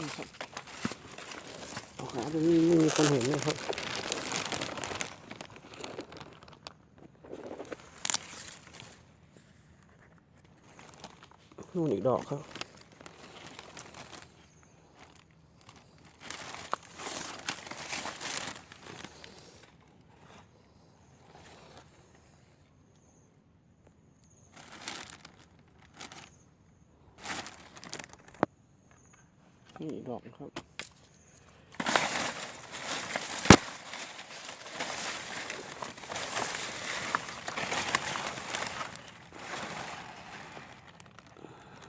นี่ครับเอาหาตรงนี้ไม่มีคนเห็นเลยครับนู่นอีกดอกครับ นี่ดอกครับ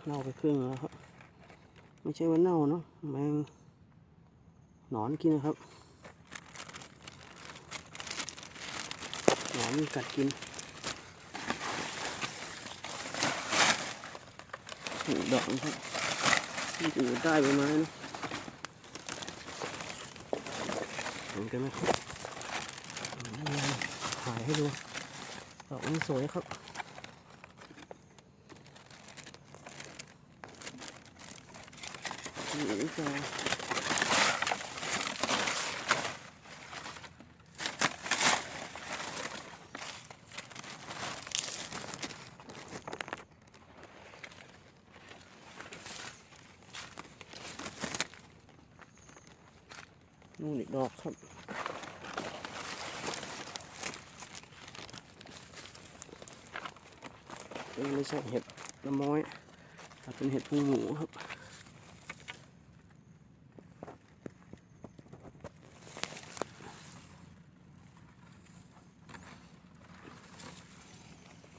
เน่าไปครึ่งแล้วครับ ไม่ใช่ว่าเน่าเนาะแมงหนอนกินนะครับ หนอนกัดกินนี่ดอกนะครับ อยู่ใต้ใบไม้นะเห็นกันไหมครับถ่ายให้ดูดอกนี้สวยครับนี่จ้า นู่นอีกดอกครับนี่ไม่ใช่เห็ดละม้อยแต่เป็นเห็ดหูหมูครับ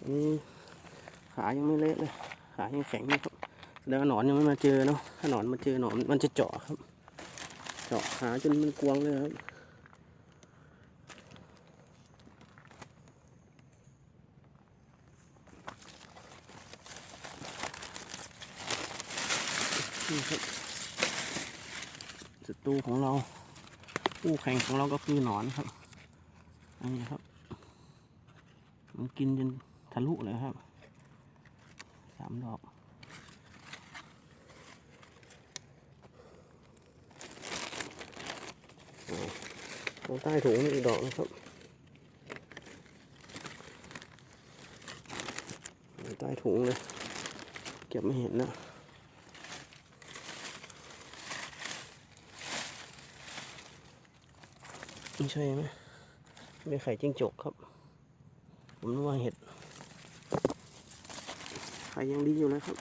นี่ขายังไม่เละเลย ขายังแข็งอยู่ครับแสดงว่าหนอนยังไม่มาเจอเนาะถ้าหนอนมาเจอหนอนมันจะเจาะครับ เจาะขาจนมันกวงเลยครับนี่ครับศัตรูของเราคู่แข่งของเราก็คือหนอนครับ อันนี้ครับ มันกินจนทะลุเลยครับ สามดอก ตรงใต้ถุงนี่อีกดอกนะครับใต้ถุงเลยเก็บไม่เห็นนะไม่ใช่ไหมไม่ไข่จิ้งจกครับ ผมนึกว่าเห็ดไข่ยังดีอยู่เลยครับ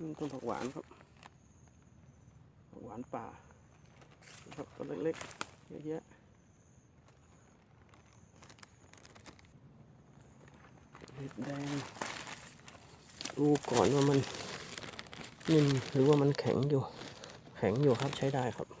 นี่ต้นผัก หวานครับผักหวานป่าครับต้นเล็กๆเยอะแยะเห็ดแดงดูก่อนว่ามันนิ่มหรือว่ามันแข็งอยู่ แข็งอยู่ครับใช้ได้ครับ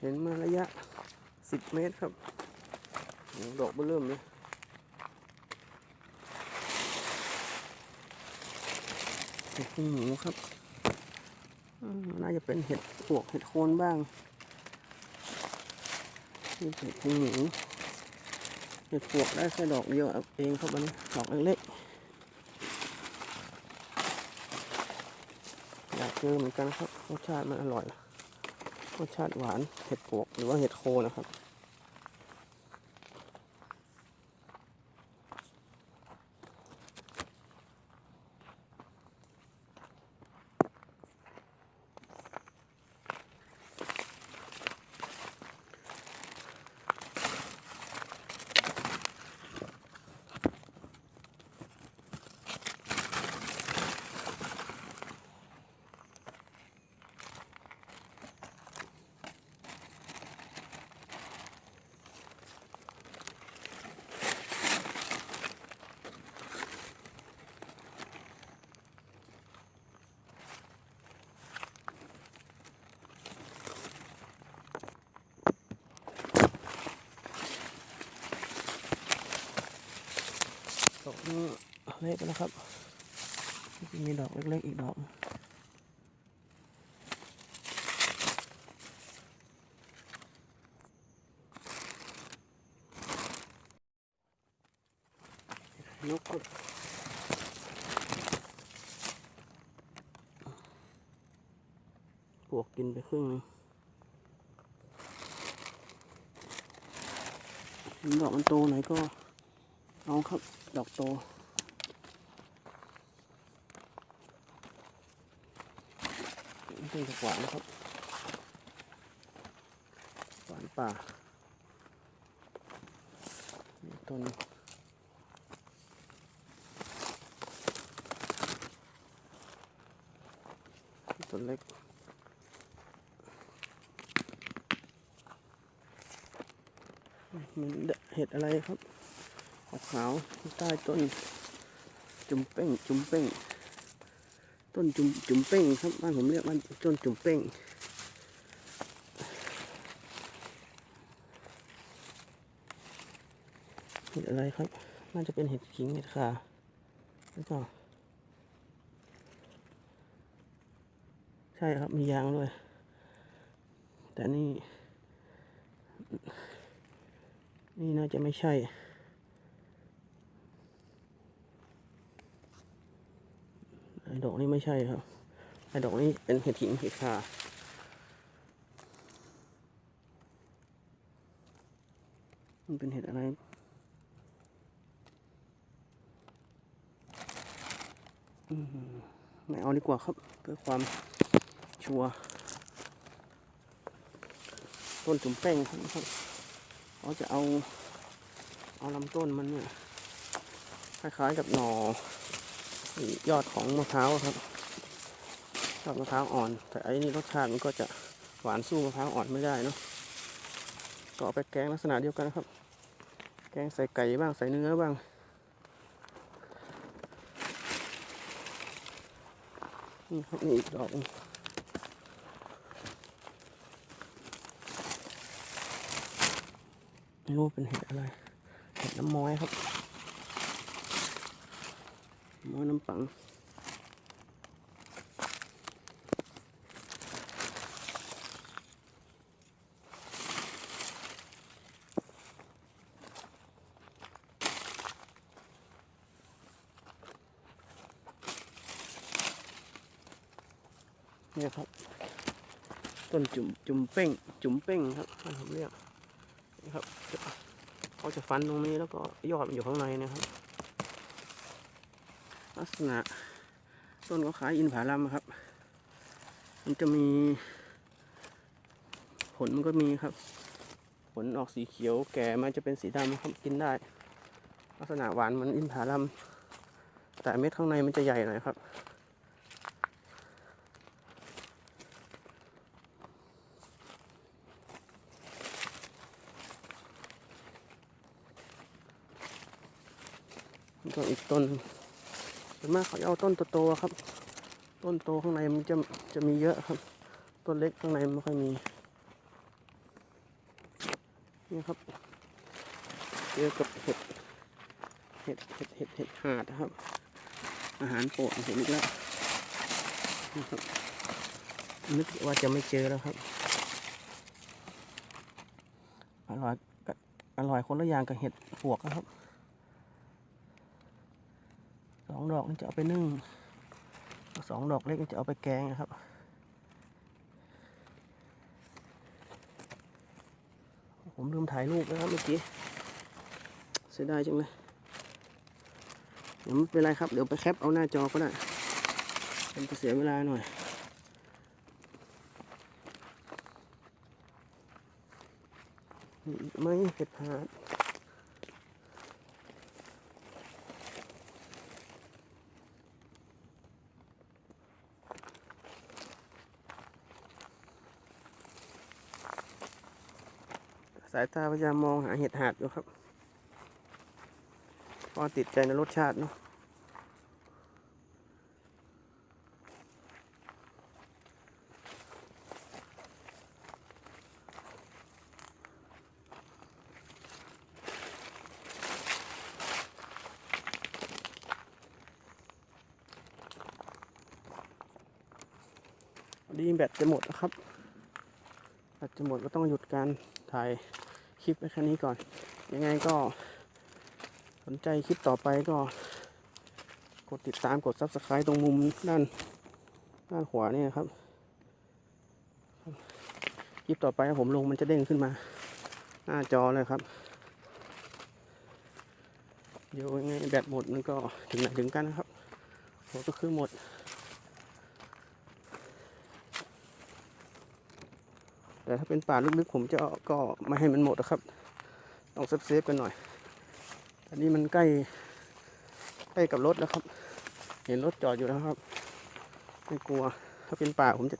เห็นมาระยะสิบเมตรครับ ดอกเบอเริ่มเลยเห็ดหูหมูครับ น่าจะเป็นเห็ดปวกเห็ดโคนบ้างนี่เห็ดหูหมูเห็ดปวกได้แค่ดอกเดียวเอาเองครับอันนี้ดอกเล็กๆอยากเจอเหมือนกันครับรสชาติมันอร่อย รสชาติหวานเห็ดปวกหรือว่าเห็ดโคนนะครับ ล็กไปแล้วครับมีดอกเล็กๆอีกดอกนกครับปวกกินไปครึ่งนึงดอกมันโตไหนก็เอาครับ ดอกโต นี่เป็นขวานนะครับขวานป่าต้นต้นเล็กมันเห็ดอะไรครับขาวๆใต้ต้นจุ่มเป้งจุ่มเป้ง ต้นจุ่มจุ่มเป้งครับบ้านผมเรียกว่าต้นจุ่มเป้งเห็ดอะไรครับ น่าจะเป็นเห็ดขิงเห็ดขาหรือเปล่าใช่ครับมียางด้วย แต่นี่ นี่น่าจะไม่ใช่ ไอ้ ดอกนี้ไม่ใช่ครับไอ้ดอกนี้เป็นเห็ดหินเห็ดขามันเป็นเห็ดอะไรอืมไม่เอาดีกว่าครับ เพื่อความชัวร์ต้นจุ่มแป้งครับเขาจะเอา เอาลำต้นมันเนี่ย คล้ายๆกับหน่อ ยอดของมะพร้าวครับยอดมะพร้าวอ่อน แต่อันนี้รสชาติมันก็จะหวานสู้มะพร้าวอ่อนไม่ได้เนาะก็เอาไปแกงลักษณะเดียวกันนะครับ แกงใส่ไก่บ้างใส่เนื้อบ้างนี่ครับนี่อีกดอกไม่รู้เป็นเห็ดอะไร เห็ดน้ำม้อยครับ หม้อน้ำปังนี่ครับต้นจุ่มจุ่มเป้ง จุ่มเป้งครับท่านผมเรียกนี่ครับเขาจะฟันตรงนี้แล้วก็ยอดมันอยู่ข้างในนะครับ ลักษณะต้นก็คล้ายอินผาลัมครับ มันจะมี ผลมันก็มีครับ ผลออกสีเขียวแก่มันจะเป็นสีดำครับกินได้ ลักษณะหวานเหมันอินผาลัม แต่เม็ดข้างในมันจะใหญ่หน่อยครับก็อีกต้น ส่วนมากเขาจะเอาต้นโตๆครับ ต้นโตข้างในมันจะจะมีเยอะครับ ต้นเล็กข้างในไม่ค่อยมี นี่ครับเจอกับเห็ด เห็ด เห็ด เห็ด เห็ดหาดครับ อาหารโปรดของผมอีกแล้วนี่ครับนึกว่าจะไม่เจอแล้วครับ อร่อยกับอร่อยคนละอย่างกับเห็ดปวกนะครับ องดอกนี่จะเอาไปนึ่งสองดอกเล็กนี่จะเอาไปแกงนะครับ ผมลืมถ่ายรูปนะครับเมื่อกี้เสียดายจังเลยเดี๋ยวไม่เป็นไรครับ เดี๋ยวไปแคปเอาหน้าจอก็ได้มันจะเสียเวลาหน่อยมีอีกไหม่เห็ดหาด สายตาพยายามมองหาเห็ดหาดอยู่ครับเพราะติดใจในรสชาติเนาะดีแบตจะหมดนะครับแบตจะหมดก็ต้องหยุดการ ถ่ายคลิปไว้แค่นี้ก่อน ยังไงก็สนใจคลิปต่อไปก็ กดติดตามกด subscribe ตรงมุมด้านด้านขวาเนี่ยครับ คลิปต่อไปผมลงมันจะเด้งขึ้นมา หน้าจอเลยครับ เดี๋ยวยังไงแบตหมดมันก็ถึงไหนถึงกันนะครับหมดก็คือหมด แต่ถ้าเป็นป่าลึกๆผมจะก็ไม่ให้มันหมดนะครับ ต้องเซฟๆกันหน่อยอันนี้มันใกล้ใกล้กับรถแล้วครับ เห็นรถจอดอยู่แล้วครับ ไม่กลัว ถ้าเป็นป่าผมจะ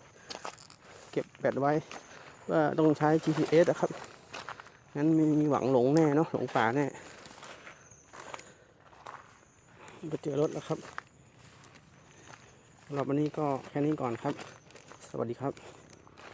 เก็บแบตไว้ ว่าต้องใช้ GPS นะครับ งั้นมีหวังหลงแน่เนาะหลงป่าแน่ไปเจอรถแล้วครับสำหรับวันนี้ก็แค่นี้ก่อนครับ สวัสดีครับ